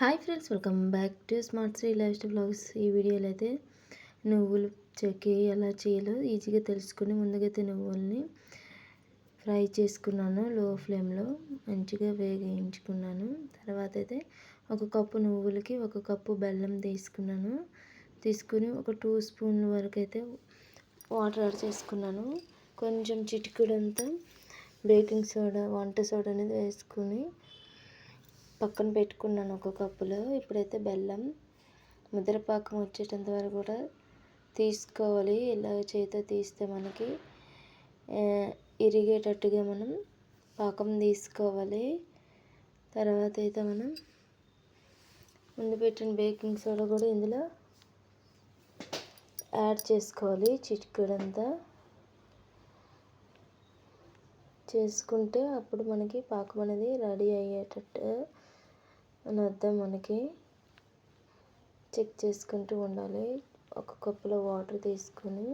Hi friends welcome back to smart Sri life blogs. ఈ వీడియోలో అయితే నువ్వులు చెక్కి ఎలా చేయాలో ఈజీగా తెలుసుకుని ముందుగైతే నువ్వుల్ని ఫ్రై చేసుకున్నాను లో ఫ్లేమ్లో మంచిగా వేగించుకున్నాను. తర్వాత అయితే ఒక కప్పు నువ్వులకి ఒక కప్పు బెల్లం తీసుకున్నాను. తీసుకుని ఒక టూ స్పూన్ల వరకు అయితే వాటర్ యాడ్ చేసుకున్నాను. కొంచెం చిటికుడంతా బేకింగ్ సోడా వంట సోడా అనేది వేసుకుని పక్కన పెట్టుకున్నాను ఒక కప్పులో. ఇప్పుడైతే బెల్లం ముద్రపాకం వచ్చేటంత వరకు కూడా తీసుకోవాలి. ఇలా చేతితో తీస్తే మనకి ఇరిగేటట్టుగా మనం పాకం తీసుకోవాలి. తర్వాత అయితే మనం ముందు పెట్టిన బేకింగ్ సోడా కూడా ఇందులో యాడ్ చేసుకోవాలి. చిటికడంతా చేసుకుంటే అప్పుడు మనకి పాకం అనేది రెడీ అయ్యేటట్టు అని అర్థం మనకి. చెక్ చేసుకుంటూ ఉండాలి. ఒక కప్పులో వాటర్ తీసుకొని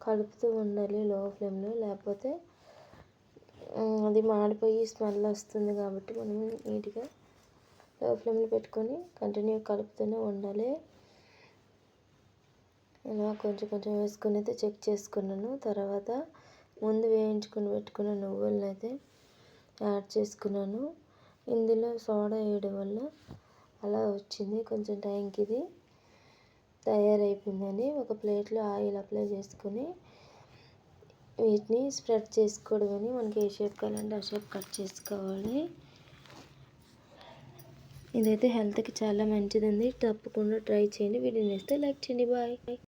కలుపుతూ ఉండాలి లో ఫ్లేమ్లో. లేకపోతే అది మాడిపోయి స్మెల్ వస్తుంది కాబట్టి మనం నీట్గా లో ఫ్లేమ్లో పెట్టుకొని కంటిన్యూ కలుపుతూనే ఉండాలి. ఇలా కొంచెం కొంచెం వేసుకుని అయితే చెక్ చేసుకున్నాను. తర్వాత ముందు వేయించుకొని పెట్టుకున్న నువ్వులను అయితే యాడ్ చేసుకున్నాను. ఇందులో సోడా వేయడం వల్ల అలా వచ్చింది. కొంచెం టైంకి ఇది తయారైపోయిందని ఒక ప్లేట్లో ఆయిల్ అప్లై చేసుకొని వీటిని స్ప్రెడ్ చేసుకోవడమని మనకి ఏ షేప్ కావాలంటే ఆ షేప్ కట్ చేసుకోవాలి. ఇదైతే హెల్త్కి చాలా మంచిదండి. తప్పకుండా ట్రై చేయండి. వీడియోని ఇస్తే లైక్ చేయండి. బాయ్.